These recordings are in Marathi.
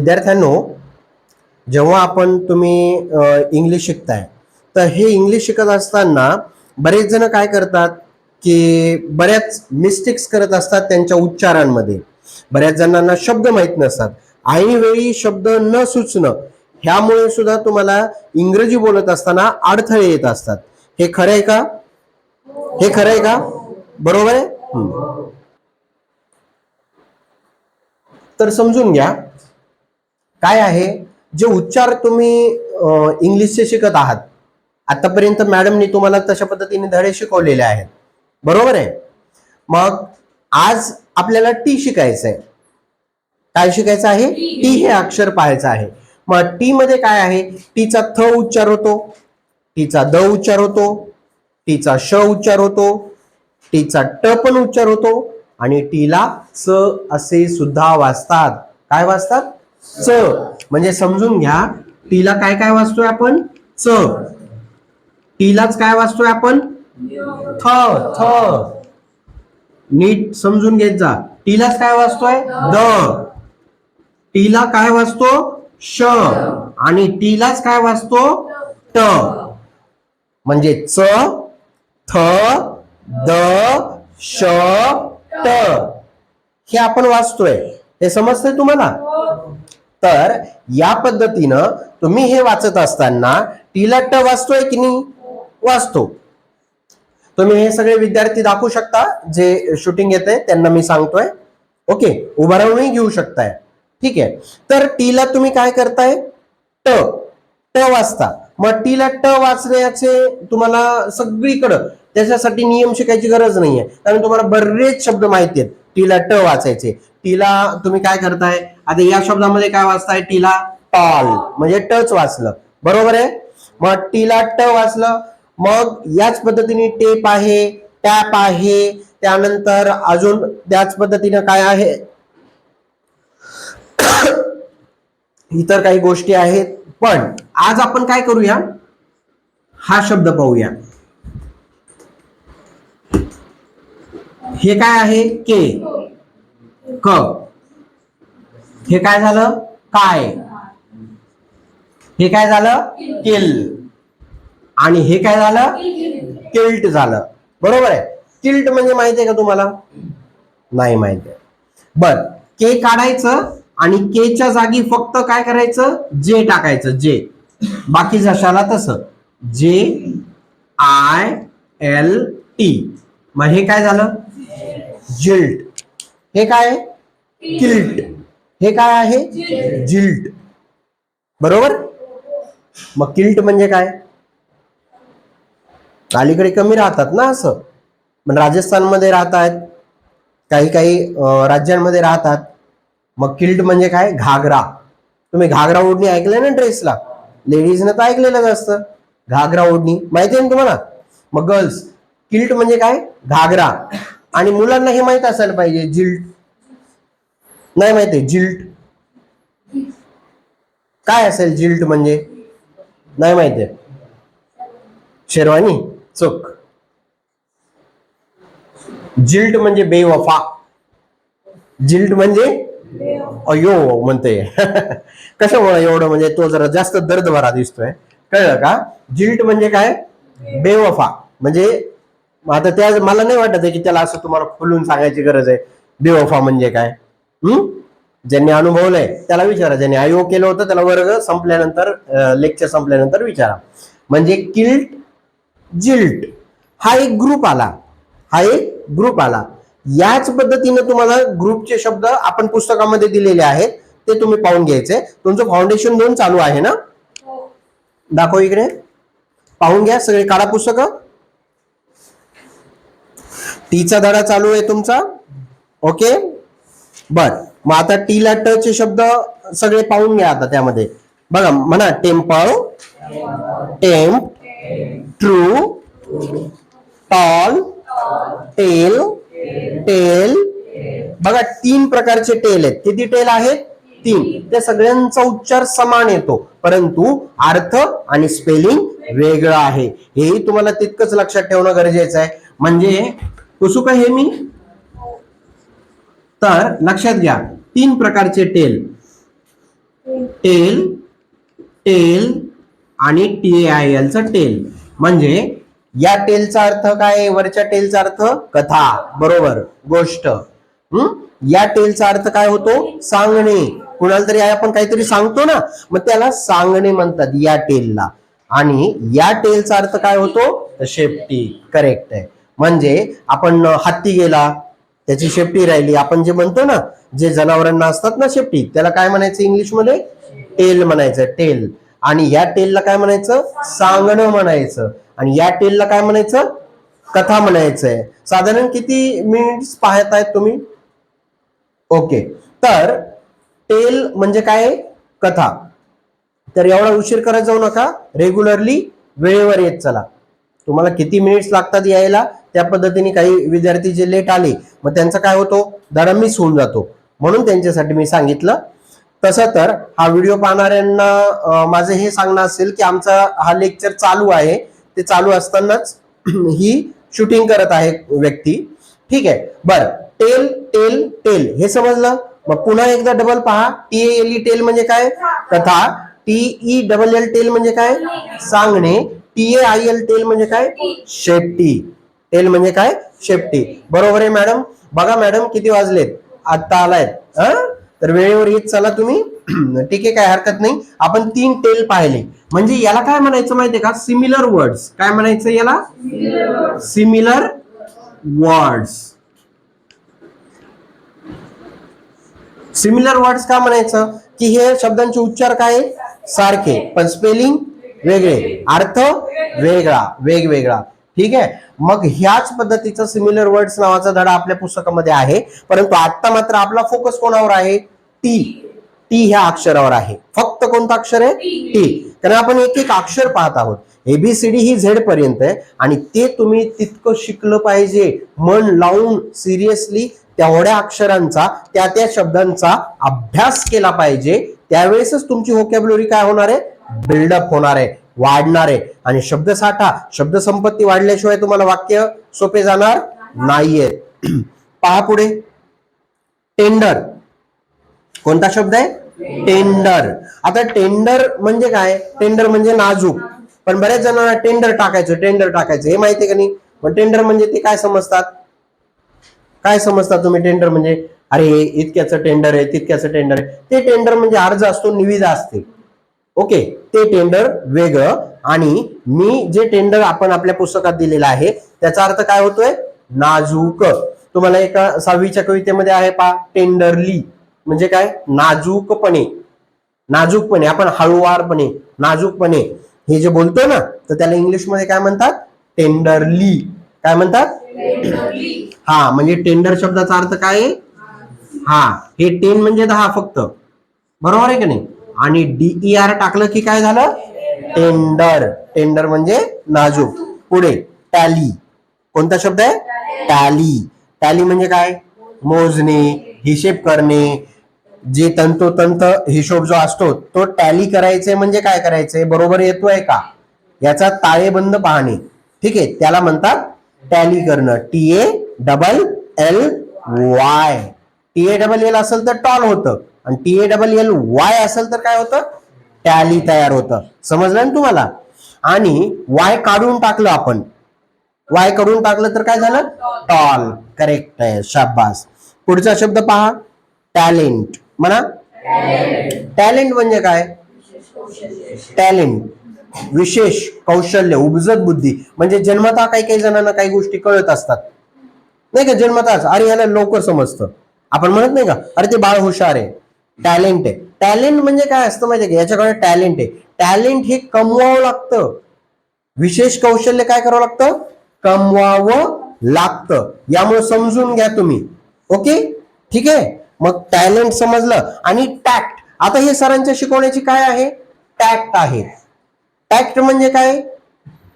विद्यार्थ्यांनो जेव्हा आपण तुम्ही इंग्लिश शिकताय तर हे इंग्लिश शिकत असताना बरेच जण काय करतात की बऱ्याच मिस्टेक्स करत असतात त्यांच्या उच्चारांमध्ये. बऱ्याच जणांना शब्द माहीत नसतात. ऐनवेळी शब्द न सुचणं ह्यामुळे सुद्धा तुम्हाला इंग्रजी बोलत असताना अडथळे येत असतात. हे खरं आहे का? हे खरं आहे का? बरोबर आहे? तर समजून घ्या. काय आहे? जे उच्चार तुम्ही इंग्लिशचे शिकत आहात. आतापर्यंत मॅडमनी तुम्हाला तशा पद्धतीने धडे शिकवलेले आहेत. बरोबर आहे? मग आज आपल्याला टी शिकायचं आहे. काय शिकायचं आहे? टी. हे अक्षर पाहायचं आहे. मग टी मध्ये काय आहे? टीचा थ उच्चार होतो. टीचा द उच्चार होतो. टीचा श उच्चार होतो. टीचा ट पण उच्चार होतो. आणि टीला च असे सुद्धा वाचतात काय वाचतात च म्हणजे समजून घ्या टीला काय काय वाचतोय आपण? च टीलाच काय वाचतोय आपण? थ थ. नीट समजून घेत जा. टीलाच काय वाचतोय? द. टीला काय वाचतो? श. आणि टीलाच काय वाचतो? ट. म्हणजे च थ द श ट. हे आपण वाचतोय. हे समजतंय तुम्हाला? तर या पद्धतीनं तुम्ही हे वाचत असताना टीला ट वाचतोय की नाही? वाचतो. तुम्ही हे सगळे विद्यार्थी दाखवू शकता जे शूटिंग येते त्यांना मी सांगतोय. ओके उभा राहूनही घेऊ शकताय. ठीक आहे. तर टीला तुम्ही काय करताय? ट ट वाचता. मग टीला ट वाचण्याचे तुम्हाला सगळीकडं त्याच्यासाठी नियम शिकायची गरज नाहीये. कारण तुम्हाला बरेच शब्द माहिती आहेत. टीला ट वाचायचे. टीला तुम्ही काय करताय? आता या शब्दामध्ये काय वाचताय? टीला टॉल म्हणजे टच वाचलं. बरोबर आहे? मग टीला ट वाचलं. मग याच पद्धतीने टेप आहे टॅप आहे. त्यानंतर अजून त्याच पद्धतीनं काय आहे? इतर काही गोष्टी आहेत. पण आज आपण काय करूया? हा शब्द पाहूया. हे काय आहे? के क हे काय झालं? काय? हे काय झालं? किल आणि हे काय झालं? किल्ट झालं. बरोबर आहे. किल्ट म्हणजे माहिती आहे का तुम्हाला? नाही माहिती आहे. बर. के काढायचं आणि केच्या जागी फक्त काय करायचं? जे टाकायचं. जे बाकी जशाला तसं. जे आय एल टी मग हे काय झालं? जिल्ट. हे काय आहे? किल्ट. हे काय आहे? जिल्ट. बरोबर? मग किल्ट म्हणजे काय? अलीकडे कमी राहतात ना असं. पण राजस्थानमध्ये राहतात. काही काही राज्यांमध्ये राहतात. मग किल्ट म्हणजे काय? घागरा. तुम्ही घागरा ओढणी ऐकलंय ना ड्रेसला? लेडीजनं तर ऐकलेलंच असतं. घागरा ओढणी. माहिती आहे ना तुम्हाला? मग गर्ल्स किल्ट म्हणजे काय? घागरा. आणि मुलांना हे माहीत असायला पाहिजे जिल्ट. नाही माहिती जिल्ट. काय असेल जिल्ट म्हणजे? नाही माहिती शेरवानी चुक जिल्ट म्हणजे बेवफा. जिल्ट म्हणजे अयो म्हणते कशामुळे एवढं? म्हणजे तो जरा जास्त दर्द भरा दिसतोय. कळलं का? जिल्ट म्हणजे काय? बेवफा. म्हणजे आता त्या मला नाही वाटत की त्याला असं तुम्हाला खोलून सांगायची गरज आहे. बेवफा म्हणजे काय? हम्म? ज्यांनी अनुभवलंय त्याला विचारा. ज्यांनी आयोग केलं होतं त्याला वर्ग संपल्यानंतर लेक्चर संपल्यानंतर विचारा. म्हणजे किल्ट जिल्ट हा एक ग्रुप आला. हा एक ग्रुप आला. याच पद्धतीने तुम्हाला ग्रुपचे शब्द आपण पुस्तकामध्ये दिलेले आहेत ते तुम्ही पाहून घ्यायचे. तुमचं फाउंडेशन दोन चालू आहे ना? दाखव इकडे. पाहून घ्या सगळे. काढा पुस्तक. टीचा धडा चालू आहे तुमचा? ओके? बर. मग आता टीला ट शब्द सगळे पाहून घ्या आता त्यामध्ये. बघा म्हणा temple temp true tall tale tell. बघा तीन प्रकारचे टेल आहेत. किती टेल आहेत? तीन. त्या सगळ्यांचा उच्चार समान येतो. परंतु अर्थ आणि स्पेलिंग वेगळं आहे. हेही तुम्हाला तितकंच लक्षात ठेवणं गरजेचं आहे. म्हणजे कसू काय हे मी? तर लक्षात घ्या तीन प्रकारचे टेल टेल टेल आणि टी आय एलचं टेल म्हणजे या टेलचा अर्थ काय वरच्या टेलचा अर्थ कथा. बरोबर. गोष्ट. हम्म या टेलचा अर्थ काय होतो? सांगणे. कुणाला तरी आपण काहीतरी सांगतो ना मग त्याला सांगणे म्हणतात या टेलला आणि या टेलचा अर्थ काय होतो? शेपटी करेक्ट आहे. म्हणजे आपण हत्ती गेला त्याची शेपटी राहिली. आपण जे म्हणतो ना जे जनावरांना असतात ना शेपटी त्याला काय म्हणायचं इंग्लिशमध्ये? टेल म्हणायचं टेल आणि या टेलला काय म्हणायचं? सांगणं म्हणायचं. आणि या टेलला काय म्हणायचं? कथा म्हणायचंय. साधारण किती मिनिट्स पाहत आहेत तुम्ही? ओके. तर टेल म्हणजे काय? कथा. तर एवढा उशीर करत जाऊ नका. रेग्युलरली वेळेवर येत चला. तुम्हाला किती मिनिट्स लागतात यायला? त्या पद्धतीने काही विद्यार्थी जे लेट आले. मग त्यांचा काय होतो? धडा मिस होऊन जातो. म्हणून त्यांच्यासाठी मी सांगितलं. तसं तर हा व्हिडिओ पाहणाऱ्यांना माझं हे सांगणं असेल की आमचा हा लेक्चर चालू आहे. ते चालू असतानाच ही शूटिंग करत आहे व्यक्ती. ठीक आहे? बर. टेल टेल टेल हे समजलं? मग पुन्हा एकदा डबल पहा. टी एल ई टेल म्हणजे काय? कथा. T E double L tell म्हणजे काय? सांगणे. T A I L tail म्हणजे काय? शेपटी. टेल म्हणजे काय? शेपटी. बरोबर आहे मॅडम? बघा मॅडम किती वाजलेत? आता आलायत हा? तर वेळेवर येत चला तुम्ही. ठीक आहे काय हरकत नाही. आपण तीन टेल पाहिले. म्हणजे याला काय म्हणायचं माहितीये का? सिमिलर वर्ड्स काय म्हणायचं याला? सिमिलर वर्ड्स सिमिलर वर्ड्स का म्हणायचं? की हे शब्दांचे उच्चार काय? सारखे. पण स्पेलिंग वेगळे. अर्थ वेगळा वेगवेगळा. ठीक आहे? मग ह्याच पद्धतीचा सिमिलर वर्ड्स नावाचा धडा आपल्या पुस्तकामध्ये आहे. परंतु आता मात्र आपला फोकस कोणावर आहे? टी टी ह्या अक्षरावर आहे. फक्त कोणतं अक्षर आहे? टी कारण आपण एक एक अक्षर पाहत आहोत. एबीसीडी ही झेड पर्यंत आहे. आणि ते तुम्ही तितकं शिकलं पाहिजे. मन लावून सिरियसली तेवढ्या अक्षरांचा त्या त्या शब्दांचा अभ्यास केला पाहिजे. त्यावेळेसच तुमची व्होकॅब्युलरी काय होणार आहे? बिल्डअप होणार आहे वाढणार. आहे आणि शब्दसाठा शब्दसंपत्ती वाढल्याशिवाय तुम्हाला वाक्य सोपे जाणार नाहीये. पहा पुढे. टेंडर. कोणता शब्द आहे? टेंडर. आता टेंडर म्हणजे काय? टेंडर म्हणजे नाजूक. पण बऱ्याच जणांना टेंडर टाकायचं टेंडर टाकायचं. हे माहितीये का नाही? पण टेंडर म्हणजे ते काय समजतात? काय समजतात तुम्ही टेंडर म्हणजे? अरे इतक्याचं टेंडर आहे तितक्याचं टेंडर आहे. ते टेंडर म्हणजे अर्ज असतो निविदा असते. ओके ते टेंडर वेगळं आणि मी जे टेंडर आपण आपल्या पुस्तकात दिलेलं आहे त्याचा अर्थ काय होतोय? नाजूक. तुम्हाला एका सहावीच्या कवितेमध्ये आहे पा टेंडरली म्हणजे काय? नाजूकपणे. नाजूकपणे आपण हळुवारपणे नाजूकपणे. हे जे बोलतो ना तर त्याला इंग्लिशमध्ये काय म्हणतात? टेंडरली काय म्हणतात? हा म्हणजे टेंडर शब्दाचा अर्थ काय आहे? हा हे टेन म्हणजे दहा फक्त. बरोबर आहे की नाही? आणि डीईआर टाकलं की काय झालं? टेंडर टेंडर म्हणजे नाजूक. पुढे टॅली कोणता शब्द आहे? टॅली टॅली म्हणजे काय? मोजणे हिशेब करणे. जे तंतोतंत हिशोब जो असतो तो टॅली करायचे म्हणजे काय करायचे? बरोबर येतोय का? याचा ताळेबंद पाहणे. ठीक आहे? त्याला म्हणतात टॅली करणं. T A double L Y T A double L असेल तर टॉल होतं. आणि T A double L Y असेल तर काय होतं? टॅली तयार होतं. समजलं ना तुम्हाला? आणि वाय काढून टाकलं आपण. वाय काढून टाकलं तर काय झालं? टॉल करेक्ट आहे. शाबास. पुढचा शब्द पहा. टॅलेंट म्हणा. टॅलेंट म्हणजे काय? टॅलेंट विशेष कौशल्य उपजत बुद्धी. म्हणजे जन्मता काही काही जणांना काही गोष्टी कळत असतात. नाही का? जन्मताच. अरे याला लवकर समजतं. आपण म्हणत नाही का? अरे ते बाळ हुशार आहे. टॅलेंट आहे. टॅलेंट म्हणजे काय असतं माहिती आहे याच्याकडे टॅलेंट आहे. टॅलेंट हे कमवावं लागतं. विशेष कौशल्य काय करावं लागतं? कमवावं लागतं. यामुळे समजून घ्या तुम्ही. ओके? ठीक आहे? मग टॅलेंट समजलं आणि टॅक्ट. आता हे सरांच्या शिकवण्याची काय आहे? टॅक्ट आहे. टॅक्ट म्हणजे काय?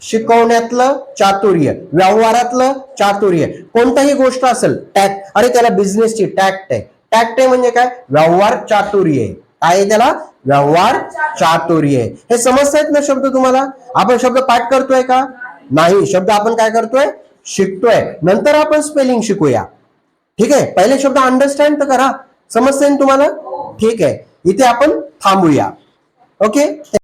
शिकवण्यातलं चातुर्य. व्यवहारातलं चातुर्य. कोणताही गोष्ट असेल टॅक्ट. अरे त्याला बिझनेसची टॅक्ट आहे. टॅक्ट म्हणजे काय? व्यवहार चातुर्य आहे. काय आहे त्याला? व्यवहार चातुर्य आहे. हे समजतायत ना शब्द तुम्हाला? आपण शब्द पाठ करतोय का? नाही. शब्द आपण काय करतोय? शिकतोय. नंतर आपण स्पेलिंग शिकूया. ठीक आहे? पहिले शब्द अंडरस्टँड तर करा. समजतंय ना तुम्हाला? ठीक आहे. इथे आपण थांबूया. ओके